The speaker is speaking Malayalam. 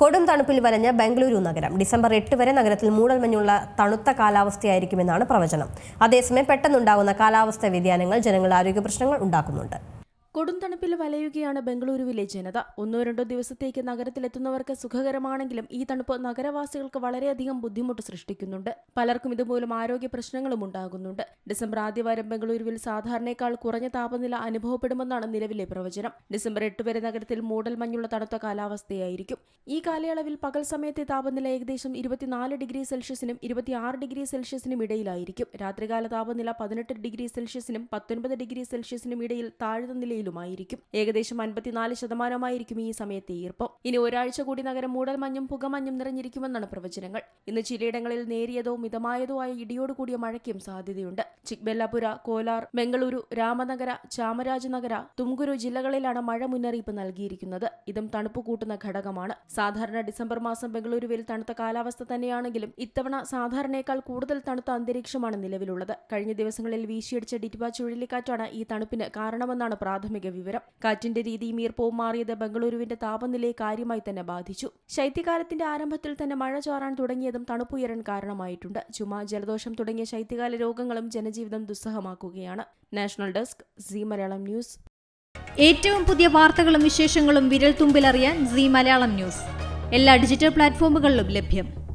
കൊടും തണുപ്പിൽ വലഞ്ഞ ബംഗളൂരു നഗരം ഡിസംബർ എട്ട് വരെ നഗരത്തിൽ മൂടൽമഞ്ഞുള്ള തണുത്ത കാലാവസ്ഥയായിരിക്കുമെന്നാണ് പ്രവചനം. അതേസമയം പെട്ടെന്നുണ്ടാകുന്ന കാലാവസ്ഥാ വ്യതിയാനങ്ങൾ ജനങ്ങളുടെ ആരോഗ്യ പ്രശ്നങ്ങൾ ഉണ്ടാക്കുന്നുണ്ട്. കൊടും തണുപ്പിൽ വലയുകയാണ് ബംഗളൂരുവിലെ ജനത. ഒന്നോ രണ്ടോ ദിവസത്തേക്ക് നഗരത്തിലെത്തുന്നവർക്ക് സുഖകരമാണെങ്കിലും ഈ തണുപ്പ് നഗരവാസികൾക്ക് വളരെയധികം ബുദ്ധിമുട്ട് സൃഷ്ടിക്കുന്നുണ്ട്. പലർക്കും ഇതുമൂലം ആരോഗ്യ പ്രശ്നങ്ങളും ഉണ്ടാകുന്നുണ്ട്. ഡിസംബർ ആദ്യവാരം ബംഗളൂരുവിൽ സാധാരണയേക്കാൾ കുറഞ്ഞ താപനില അനുഭവപ്പെടുമെന്നാണ് നിലവിലെ പ്രവചനം. ഡിസംബർ എട്ട് വരെ നഗരത്തിൽ മൂടൽ മഞ്ഞുള്ള തണുത്ത കാലാവസ്ഥയായിരിക്കും. ഈ കാലയളവിൽ പകൽ സമയത്തെ താപനില ഏകദേശം ഇരുപത്തിനാല് ഡിഗ്രി സെൽഷ്യസിനും ഇരുപത്തിയാറ് ഡിഗ്രി സെൽഷ്യസിനും ഇടയിലായിരിക്കും. രാത്രികാല താപനില പതിനെട്ട് ഡിഗ്രി സെൽഷ്യസിനും പത്തൊൻപത് ഡിഗ്രി സെൽഷ്യസിനും ഇടയിൽ താഴ്ന്ന നിലയിലുമായിരിക്കും ഏകദേശം അൻപത്തിനാല് ശതമാനമായിരിക്കും ഈ സമയത്തെ ഈർപ്പം. ഇനി ഒരാഴ്ച കൂടി നഗരം മൂടൽമഞ്ഞും പുകമഞ്ഞും നിറഞ്ഞിരിക്കുമെന്നാണ് പ്രവചനങ്ങൾ. ഇന്ന് ചിലയിടങ്ങളിൽ നേരിയതോ മിതമായതോ ആയ ഇടിയോടുകൂടിയ മഴയ്ക്കും സാധ്യതയുണ്ട്. ചിക്ബെല്ലാപുര കോലാർ ബംഗളൂരു രാമനഗര ചാമരാജനഗര തുംകുരു ജില്ലകളിലാണ് മഴ മുന്നറിയിപ്പ് നൽകിയിരിക്കുന്നത്. ഇതും തണുപ്പ് കൂട്ടുന്ന ഘടകമാണ്. സാധാരണ ഡിസംബർ മാസം ബംഗളൂരുവിൽ തണുത്ത കാലാവസ്ഥ തന്നെയാണെങ്കിലും ഇത്തവണ സാധാരണയേക്കാൾ കൂടുതൽ തണുത്ത അന്തരീക്ഷമാണ് നിലവിലുള്ളത്. കഴിഞ്ഞ ദിവസങ്ങളിൽ വീശിയടിച്ച ഡിറ്റ്ബ ചുഴലിക്കാറ്റാണ് ഈ തണുപ്പിന് കാരണമെന്നാണ് പ്രാഥമിക വിവരം. കാറ്റിന്റെ രീതിയും ഈർപ്പവും മാറിയത് ബംഗളൂരുവിന്റെ താപനിലയെ കാര്യമായി തന്നെ ബാധിച്ചു. ശൈത്യകാലത്തിന്റെ ആരംഭത്തിൽ തന്നെ മഴ ചോറാൻ തുടങ്ങിയതും തണുപ്പുയരാൻ കാരണമായിട്ടുണ്ട്. ചുമ ജലദോഷം തുടങ്ങിയ ശൈത്യകാല രോഗങ്ങളും ജനജീവിതം ദുസ്സഹമാക്കുകയാണ്. National desk Zee Malayalam news. ഏറ്റവും പുതിയ വാർത്തകളും വിശേഷങ്ങളും വിരൽ തുമ്പിലറിയാൻ സി മലയാളം ന്യൂസ്. എല്ലാ ഡിജിറ്റൽ പ്ലാറ്റ്ഫോമുകളിലും ലഭ്യം.